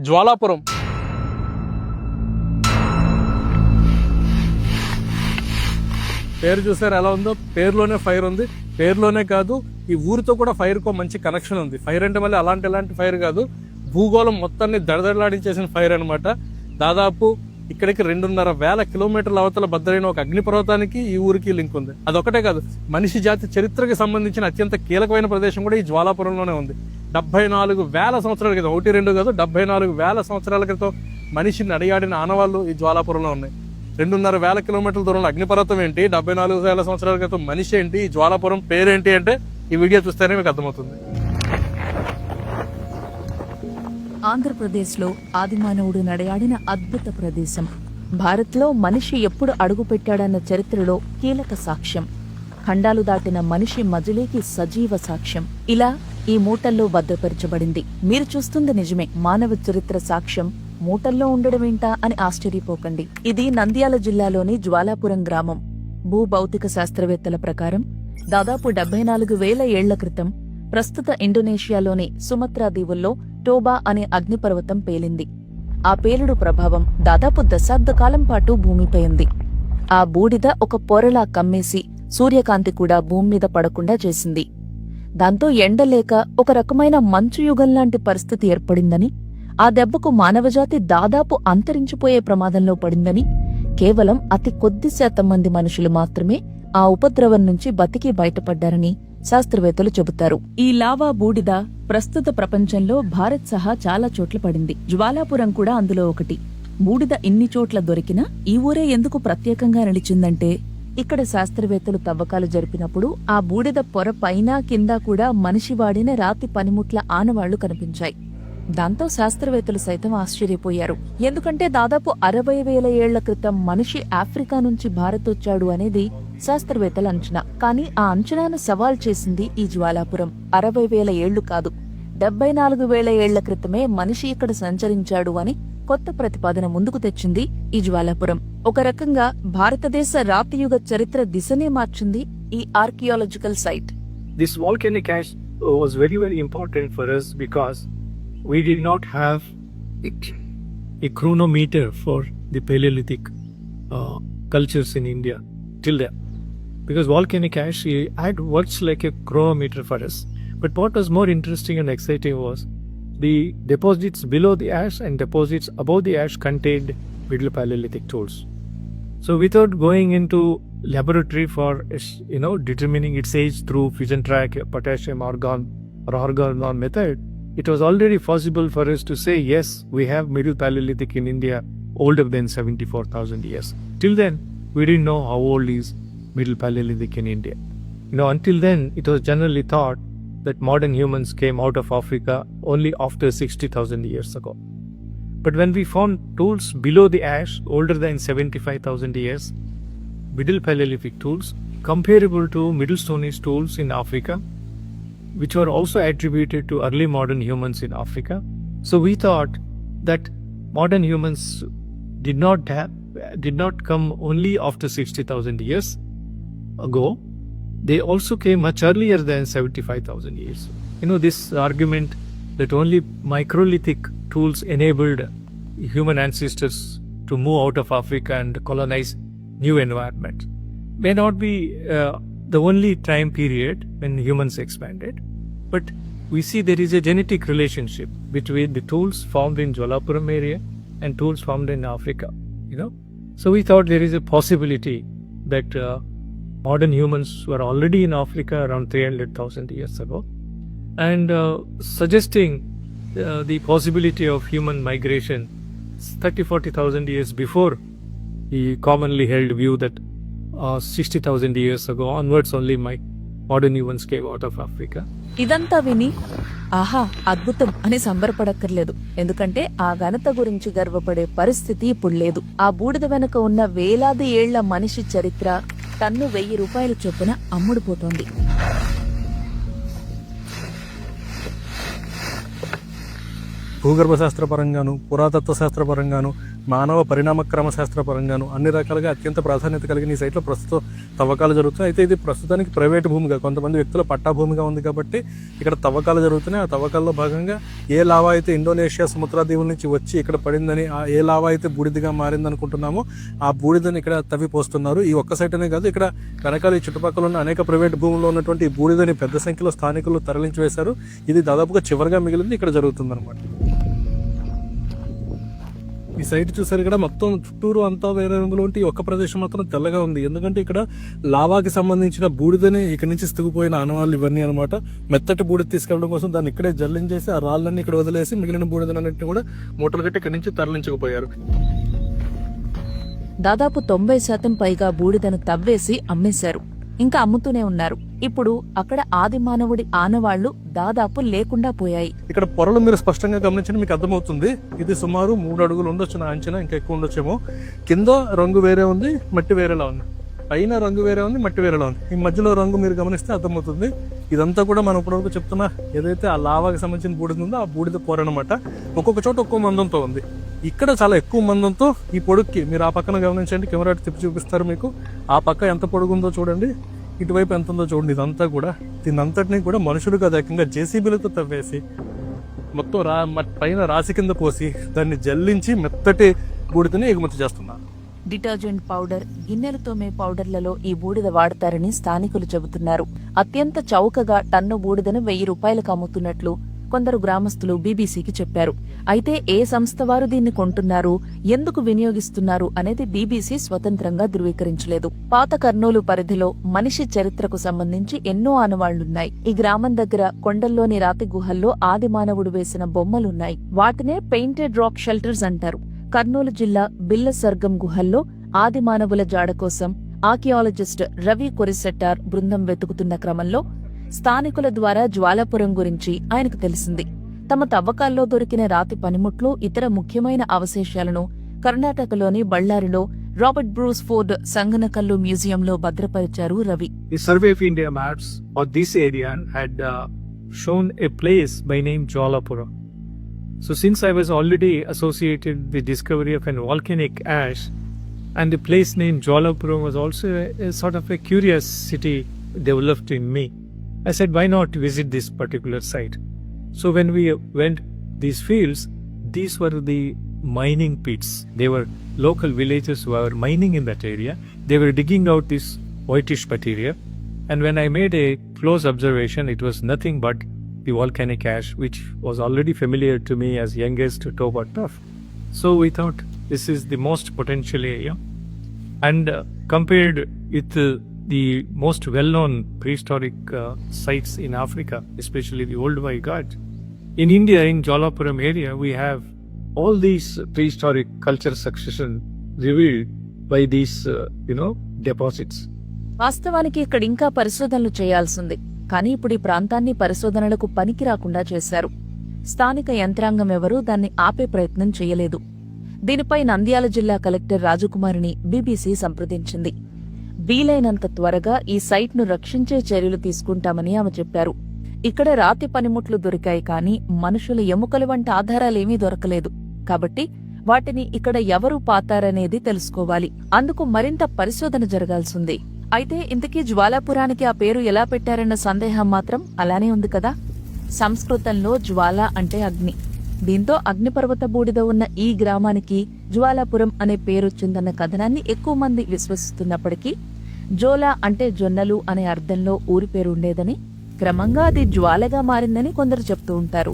జ్వాలాపురం. పేరు చూసారు ఎలా ఉందో? పేరులోనే ఫైర్ ఉంది. పేరులోనే కాదు ఈ ఊరితో కూడా ఫైర్కో మంచి కనెక్షన్ ఉంది. ఫైర్ అంటే మళ్ళీ అలాంటి ఎలాంటి ఫైర్ కాదు. భూగోళం మొత్తాన్ని దడదడలాడించేసిన ఫైర్ అనమాట దాదాపు ఇక్కడికి రెండున్నర వేల కిలోమీటర్ల అవతల బద్దలైన ఒక అగ్నిపర్వతానికి ఈ ఊరికి లింక్ ఉంది. అదొకటే కాదు మనిషి జాతి చరిత్రకి సంబంధించిన అత్యంత కీలకమైన ప్రదేశం కూడా ఈ జ్వాలాపురంలోనే ఉంది. డెబ్బై నాలుగు వేల సంవత్సరాల క్రితం ఒకటి రెండు కాదు డెబ్బై నాలుగు వేల సంవత్సరాల క్రితం మనిషిని అడిగాడిన ఆనవాళ్ళు ఈ జ్వాలాపురంలో ఉన్నాయి. రెండున్నర వేల కిలోమీటర్ల దూరంలో అగ్నిపర్వతం ఏంటి డెబ్బై నాలుగు వేల సంవత్సరాల క్రితం మనిషి ఏంటి ఈ జ్వాలాపురం పేరేంటి అంటే ఈ వీడియో చూస్తేనే మీకు అర్థమవుతుంది. ఆంధ్రప్రదేశ్లో ఆదిమానవుడు నడయాడిన అద్భుత ప్రదేశం. భారత్లో మనిషి ఎప్పుడు అడుగుపెట్టాడన్న చరిత్రలో కీలక సాక్ష్యం. ఖండాలు దాటిన మనిషి మజిలీకి సజీవ సాక్ష్యం. ఇలా ఈ మూటల్లో భద్రపరచబడింది. మీరు చూస్తుంది నిజమే మానవ చరిత్ర సాక్ష్యం. మూటల్లో ఉండడమేంటా అని ఆశ్చర్యపోకండి. ఇది నంద్యాల జిల్లాలోని జ్వాలాపురం గ్రామం. భూభౌతిక శాస్త్రవేత్తల ప్రకారం దాదాపు డెబ్బై నాలుగు వేల ఏళ్ళ క్రితం ప్రస్తుత ఇండోనేషియాలోని సుమత్రా దీవుల్లో టోబా అనే అగ్నిపర్వతం పేలింది. ఆ పేలుడు ప్రభావం దాదాపు దశాబ్ద కాలం పాటు భూమిపై ఉంది ఆ బూడిద ఒక పొరలా కమ్మేసి సూర్యకాంతి కూడా భూమి మీద పడకుండా చేసింది. దాంతో ఎండలేక ఒక రకమైన మంచు యుగంలాంటి పరిస్థితి ఏర్పడిందని ఆ దెబ్బకు మానవజాతి దాదాపు అంతరించిపోయే ప్రమాదంలో పడిందని కేవలం అతి కొద్ది శాతం మంది మనుషులు మాత్రమే ఆ ఉపద్రవం నుంచి బతికి బయటపడ్డారని శాస్త్రవేత్తలు చెబుతారు. ఈ లావా బూడిద ప్రస్తుత ప్రపంచంలో భారత్ సహా చాలా చోట్ల పడింది. జ్వాలాపురం కూడా అందులో ఒకటి. బూడిద ఇన్ని చోట్ల దొరికినా ఈ ఊరే ఎందుకు ప్రత్యేకంగా నిలిచిందంటే ఇక్కడ శాస్త్రవేత్తలు తవ్వకాలు జరిపినప్పుడు ఆ బూడిద పొర పైన కింద కూడా మనిషి వాడిన రాతి పనిముట్ల ఆనవాళ్ళు కనిపించాయి. దాంతో శాస్త్రవేత్తలు సైతం ఆశ్చర్యపోయారు. ఎందుకంటే దాదాపు అరవై వేల ఏళ్ళ క్రితం మనిషి ఆఫ్రికా నుంచి భారత్ వచ్చాడు అనేది శాస్త్రవేత్తల అంచనా. కానీ ఆ అంచనాను సవాల్ చేసింది ఈ జ్వాలాపురం. అరవై వేల ఏళ్ళు కాదు. డెబ్బై నాలుగు వేల ఏళ్ళ క్రితమే మనిషి ఇక్కడ సంచరించాడు అని కొత్త ప్రతిపాదన ముందుకు తెచ్చింది ఈ జ్వాలాపురం. ఒక రకంగా భారతదేశ రాతియుగ చరిత్ర దిశనే మార్చింది ఈ archaeological site. This volcanic ash was very very important for us because we did not have a chronometer for the paleolithic uh, cultures in india till then. Because volcanic ash had works like a chronometer for us but what was more interesting and exciting was the deposits below the ash and deposits above the ash contained middle paleolithic tools so without going into laboratory for you know determining its age through fusion track, potassium argon or argon method, it was already possible for us to say yes, we have Middle Paleolithic in India older than 74,000 years. Till then, we didn't know how old is Middle Paleolithic in India. You know, until then, it was generally thought that modern humans came out of Africa only after 60,000 years ago. But when we found tools below the ash older than 75,000 years, Middle Paleolithic tools comparable to Middle Stone Age tools in Africa, which were also attributed to early modern humans in Africa. So we thought that modern humans did not have, did not come only after 60,000 years ago. They also came much earlier than 75,000 years. You know, this argument that only microlithic tools enabled human ancestors to move out of Africa and colonize new environments may not be uh, the only time period when humans expanded, but we see there is a genetic relationship between the tools found in Jwalapuram area and tools found in Africa. You know, so we thought there is a possibility that uh, modern humans were already in Africa around 300,000 years ago, and uh, suggesting uh, the possibility of human migration 30 40,000 years before the commonly held view that uh, 60,000 years ago onwards only my modern humans came out of Africa. ఇదంతా విని ఆహా అద్భుతం అని సంబరపడక్కర్లేదు ఎందుకంటే ఆ ఘనత గురించి గర్వపడే పరిస్థితి ఇప్పుడు లేదు ఆ బూడిద వెనుక ఉన్న వేలాది ఏళ్ళ మనిషి చరిత్ర టన్ను వెయ్యి రూపాయల చొప్పున అమ్ముడుపోతోంది. భూగర్భ శాస్త్ర పరంగాను పురాతత్వ శాస్త్ర పరంగాను మానవ పరిణామక్రమ శాస్త్ర పరంగాను అన్ని రకాలుగా అత్యంత ప్రాధాన్యత కలిగిన ఈ సైట్లో ప్రస్తుతం తవ్వకాలు జరుగుతాయి అయితే ఇది ప్రస్తుతానికి ప్రైవేట్ భూమిగా కొంతమంది వ్యక్తుల పట్టా భూమిగా ఉంది కాబట్టి ఇక్కడ తవ్వకాలు జరుగుతున్నాయి. ఆ తవ్వకాల్లో భాగంగా ఏ లావా అయితే ఇండోనేషియా సముద్రాదీవుల నుంచి వచ్చి ఇక్కడ పడిందని ఆ ఏ లావా అయితే బూడిదిగా మారింది అనుకుంటున్నామో ఆ బూడిదని ఇక్కడ తవ్వి పోస్తున్నారు. ఈ ఒక్క సైట్ అనే కాదు ఇక్కడ వెనకాల ఈ చుట్టుపక్కల ఉన్న అనేక ప్రైవేట్ భూముల్లో ఉన్నటువంటి ఈ బూడిదని పెద్ద సంఖ్యలో స్థానికులు తరలించి వేశారు. ఇది దాదాపుగా చివరిగా మిగిలింది ఇక్కడ జరుగుతుంది ఈ సైట్ చూసారు ఇక్కడ మొత్తం చుట్టూరు అంతా వేరే రంగులో ఉంటే ఒక్క ప్రదేశం మాత్రం తెల్లగా ఉంది. ఎందుకంటే ఇక్కడ లావాకి సంబంధించిన బూడిదని ఇక్కడ నుంచి స్థిగిపోయిన ఆనవాళ్ళు ఇవన్నీ అనమాట మెత్తటి బూడిద తీసుకెళ్ళడం కోసం దాన్ని ఇక్కడే జల్లించేసి ఆ రాళ్ళన్నీ ఇక్కడ వదిలేసి మిగిలిన బూడిదన్నింటిని కూడా మూటలు కట్టి ఇక్కడ నుంచి తరలించకపోయారు. దాదాపు తొంభై శాతం పైగా బూడిదను తవ్వేసి అమ్మేశారు. ఇంకా అమ్ముతూనే ఉన్నారు. ఇప్పుడు అక్కడ ఆది మానవుడి ఆనవాళ్ళు దాదాపు లేకుండా పోయాయి. ఇక్కడ పొరలు మీరు స్పష్టంగా గమనించండి మీకు అర్థమవుతుంది. ఇది సుమారు మూడు అడుగులు ఉండొచ్చు నా అంచనా ఇంకా ఎక్కువ ఉండొచ్చేమో. కింద రంగు వేరే ఉంది మట్టి వేరేలా ఉంది. పైన రంగు వేరే ఉంది మట్టి వేరేలా ఉంది. ఈ మధ్యలో రంగు మీరు గమనిస్తే అర్థమవుతుంది. ఇదంతా కూడా మనం ఇప్పటివరకు చెప్తున్న ఏదైతే ఆ లావాకి సంబంధించిన బూడిద ఉందో ఆ బూడిద పొర అనమాట ఒక్కొక్క చోట ఒక్కో మందంతో ఉంది. ఇక్కడ చాలా ఎక్కువ మందంతో ఈ పొడుక్కి మీరు ఆ పక్కన గమనించండి కెమెరా తిప్పి చూపిస్తారు మీకు. ఆ పక్క ఎంత పొడుగుందో చూడండి ఇటువైపు ఎంత ఉందో చూడండి ఇదంతా కూడా దీనంతటినీ కూడా మనుషులు కాదు ఏకంగా జేసీబీలతో తవ్వేసి మొత్తం రా పైన రాసి కింద పోసి దాన్ని జల్లించి మెత్తటి బూడిదని ఎగుమతి చేస్తున్నారు. డిటర్జెంట్ పౌడర్ గిన్నెలు తోమే పౌడర్లలో ఈ బూడిద వాడతారని స్థానికులు చెబుతున్నారు. అత్యంత చౌకగా టన్ను బూడిదను వెయ్యి రూపాయలకు అమ్ముతున్నట్లు కొందరు గ్రామస్తులు బీబీసీకి చెప్పారు. అయితే ఏ సంస్థ వారు దీన్ని కొంటున్నారు ఎందుకు వినియోగిస్తున్నారు అనేది బీబీసీ స్వతంత్రంగా ధృవీకరించలేదు. పాత కర్నూలు పరిధిలో మనిషి చరిత్రకు సంబంధించి ఎన్నో ఆనవాళ్ళున్నాయి. ఈ గ్రామం దగ్గర కొండల్లోని రాతి గుహల్లో ఆది మానవుడు వేసిన బొమ్మలున్నాయి. వాటినే పెయింటెడ్ రాక్ షెల్టర్స్ అంటారు. కర్నూలు జిల్లా బిల్ల సర్గం గుహల్లో ఆది మానవుల జాడ కోసం ఆర్కియాలజిస్ట్ రవి కొరిసెట్టార్ బృందం వెతుకుతున్న క్రమంలో స్థానికుల ద్వారా జ్వాలాపురం గురించి ఆయనకు తెలిసింది తమ తవ్వకాల్లో దొరికిన రాతి పనిముట్లు ఇతర ముఖ్యమైన అవశేషాలను కర్ణాటకలోని బళ్ళారిలో రాబర్ట్ బ్రూస్ ఫోర్డ్ సంగనకల్లు మ్యూజియంలో భద్రపరిచారు Ravi The Survey of India maps of this area had uh, shown a place by name Jwalapura. So, since I was already associated with the discovery of an volcanic ash, and the place named Jwalapura was also a, a sort of a curiosity developed in me, I said, why not visit this particular site? So, when we went these fields, these were the mining pits. They were local villagers who were mining in that area. They were digging out this whitish material. And when I made a close observation, it was nothing but the volcanic ash, which was already familiar to me as youngest Toba Tuff. So we thought this is the most potential area. And uh, compared with uh, the most well known prehistoric sites in Africa especially the Olduvai God in India in Jwalapuram area we have all these prehistoric culture succession revealed by these you know deposits వాస్తవానికి ఇక్కడ ఇంకా పరిశోధనలు చేయాల్సింది. కానీ ఇప్పుడు ఈ ప్రాంతాన్ని పరిశోధనలకు పనికి రాకుండా చేశారు. స్థానిక యంత్రాంగం ఎవరూ దాన్ని ఆపే ప్రయత్నం చేయలేదు. దీనిపై నంద్యాల జిల్లా కలెక్టర్ రాజకుమారిని బీబీసీ సంప్రదించింది. వీలైనంత త్వరగా ఈ సైట్ను రక్షించే చర్యలు తీసుకుంటామని ఆమె చెప్పారు. ఇక్కడ రాతి పనిముట్లు దొరికాయి కానీ మనుషుల ఎముకలు వంటి ఆధారాలేమీ దొరకలేదు. కాబట్టి వాటిని ఇక్కడ ఎవరు పాతారనేది తెలుసుకోవాలి. అందుకు మరింత పరిశోధన జరగాల్సింది. అయితే ఇంతకీ జ్వాలాపురానికి ఆ పేరు ఎలా పెట్టారన్న సందేహం మాత్రం అలానే ఉంది కదా. సంస్కృతంలో జ్వాల అంటే అగ్ని. దీంతో అగ్నిపర్వత బూడిద ఉన్న ఈ గ్రామానికి జ్వాలాపురం అనే పేరొచ్చిందన్న కథనాన్ని ఎక్కువ మంది విశ్వసిస్తున్నప్పటికీ జోలా అంటే జొన్నలు అనే అర్థంలో ఊరి పేరు ఉండేదని క్రమంగా అది జ్వాలగా మారిందని కొందరు చెప్తూ ఉంటారు.